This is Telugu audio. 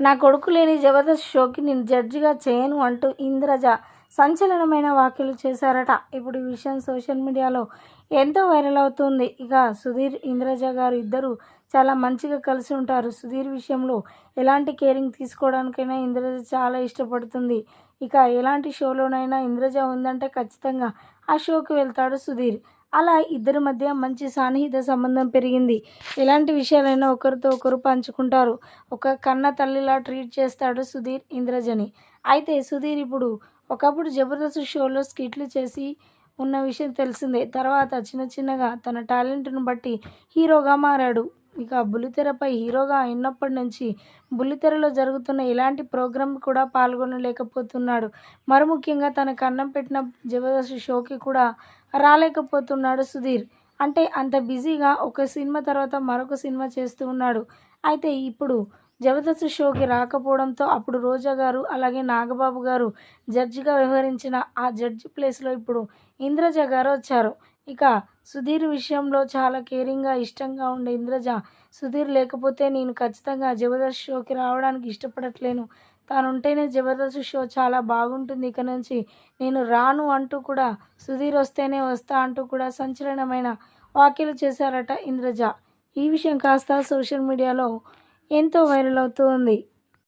నా కొడుకు లేని జబర్దస్త్ షోకి నేను జడ్జిగా చేయను అంటూ ఇంద్రజ సంచలనమైన వ్యాఖ్యలు చేశారట. ఇప్పుడు ఈ విషయం సోషల్ మీడియాలో ఎంతో వైరల్ అవుతుంది. ఇక సుధీర్ ఇంద్రజ గారు ఇద్దరు చాలా మంచిగా కలిసి ఉంటారు. సుధీర్ విషయంలో ఎలాంటి కేరింగ్ తీసుకోవడానికైనా ఇంద్రజ చాలా ఇష్టపడుతుంది. ఇక ఎలాంటి షోలోనైనా ఇంద్రజ ఉందంటే ఖచ్చితంగా ఆ షోకి వెళ్తాడు సుధీర్. అలా ఇద్దరి మధ్య మంచి సాన్నిహిత సంబంధం పెరిగింది. ఎలాంటి విషయాలైనా ఒకరితో ఒకరు పంచుకుంటారు. ఒక కన్న తల్లిలా ట్రీట్ చేస్తాడు సుధీర్ ఇంద్రజని. అయితే సుధీర్ ఇప్పుడు ఒకప్పుడు జబర్దస్త్ షోలో స్కిట్లు చేసి ఉన్న విషయం తెలిసిందే. తర్వాత చిన్న చిన్నగా తన టాలెంట్ను బట్టి హీరోగా మారాడు. ఇక బుల్లితెరపై హీరోగా అయినప్పటి నుంచి బుల్లితెరలో జరుగుతున్న ఎలాంటి ప్రోగ్రామ్ కూడా పాల్గొనలేకపోతున్నాడు. మరి ముఖ్యంగా తన కన్నం పెట్టిన జబర్దస్త్ షోకి కూడా రాలేకపోతున్నాడు సుధీర్. అంటే అంత బిజీగా ఒక సినిమా తర్వాత మరొక సినిమా చేస్తూ ఉన్నాడు. అయితే ఇప్పుడు జబర్దస్త్ షోకి రాకపోవడంతో అప్పుడు రోజా గారు అలాగే నాగబాబు గారు జడ్జిగా వ్యవహరించిన ఆ జడ్జి ప్లేస్లో ఇప్పుడు ఇంద్రజ గారు వచ్చారు. ఇక సుధీర్ విషయంలో చాలా కేరింగ్గా ఇష్టంగా ఉండే ఇంద్రజ సుధీర్ లేకపోతే నేను ఖచ్చితంగా జబర్దస్త్ షోకి రావడానికి ఇష్టపడట్లేను. తాను ఉంటేనే జబర్దస్త్ షో చాలా బాగుంటుంది ఇక నుంచి. నేను రాను అంటూ కూడా సుధీర్ వస్తేనే వస్తా అంటూ కూడా సంచలనమైన వ్యాఖ్యలు చేశారట ఇంద్రజ. ఈ విషయం కాస్త సోషల్ మీడియాలో ఎంతో వైరల్ అవుతూ ఉంది.